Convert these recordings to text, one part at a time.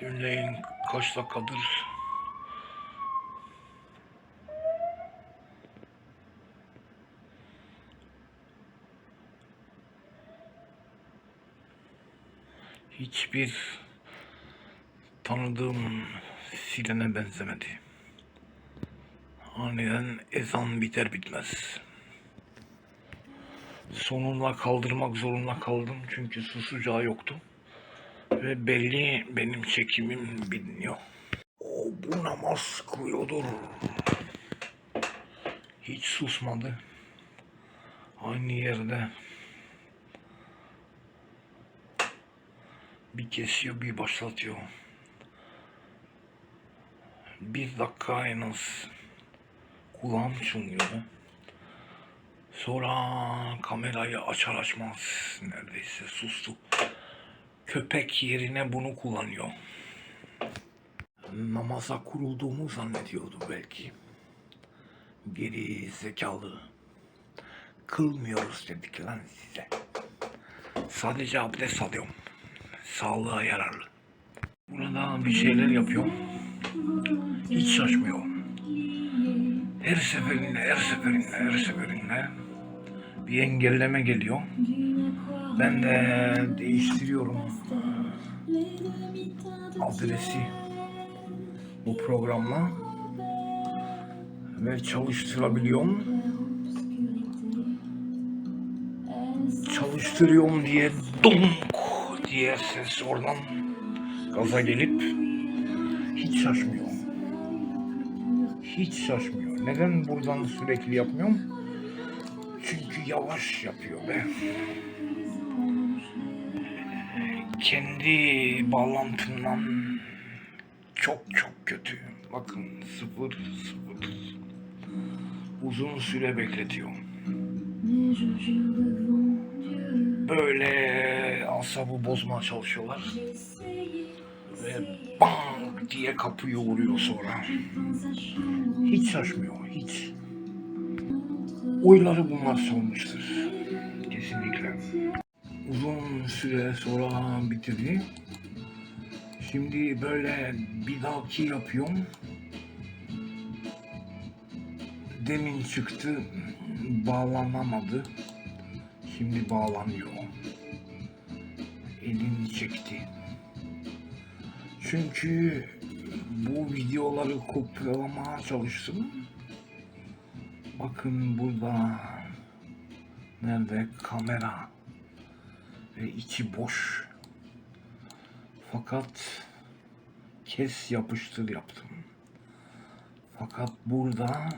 Dinleyin kaç dakikadır hiçbir tanıdığım sirene benzemedi. Aniden ezan biter bitmez. Sonunda kaldırmak zorunda kaldım çünkü susacağı yoktu. Ve belli benim çekimim biliniyor. O bu namaz kılıyordur. Hiç susmadı. Aynı yerde bir kesiyor bir başlatıyor. Bir dakika en az kulağım çınlıyordu. Sonra kamerayı açar açmaz neredeyse sustu. Köpek yerine bunu kullanıyor. Namaza kurulduğumu zannediyordu belki. Geri zekalı. Kılmıyoruz dedik lan size. Sadece abdest alıyorum. Sağlığa yararlı. Burada bir şeyler yapıyorum. Hiç şaşmıyor. Her seferinde, her seferinde, her seferinde bir engelleme geliyor. Ben de değiştiriyorum adresi bu programla ve çalıştırabiliyorum. Çalıştırıyorum diye donk diye ses oradan gaza gelip hiç şaşmıyor. Hiç şaşmıyor. Neden buradan sürekli yapmıyorum? Çünkü yavaş yapıyor be. Kendi bağlantımdan çok çok kötü. Bakın sıfır sıfır. Uzun süre bekletiyor. Böyle asabı bozmaya çalışıyorlar. Ve bang diye kapıyı vuruyor sonra. Hiç şaşmıyor, hiç. Oyları bunlar sormuştur. Kesinlikle. Uzun süre sonra bitirdi. Şimdi böyle bir dahaki yapıyorum. Demin çıktı, bağlanamadı. Şimdi bağlanıyor. Elini çekti. Çünkü bu videoları kopyalamaya çalıştım. Bakın burada nerede kamera ve içi boş. Fakat kes yapıştır yaptım. Fakat burada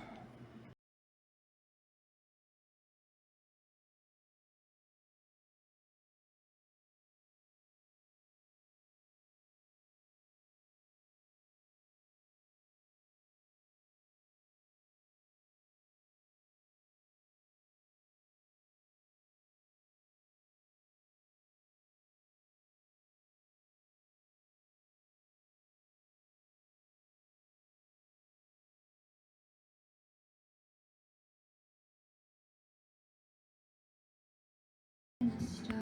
Minister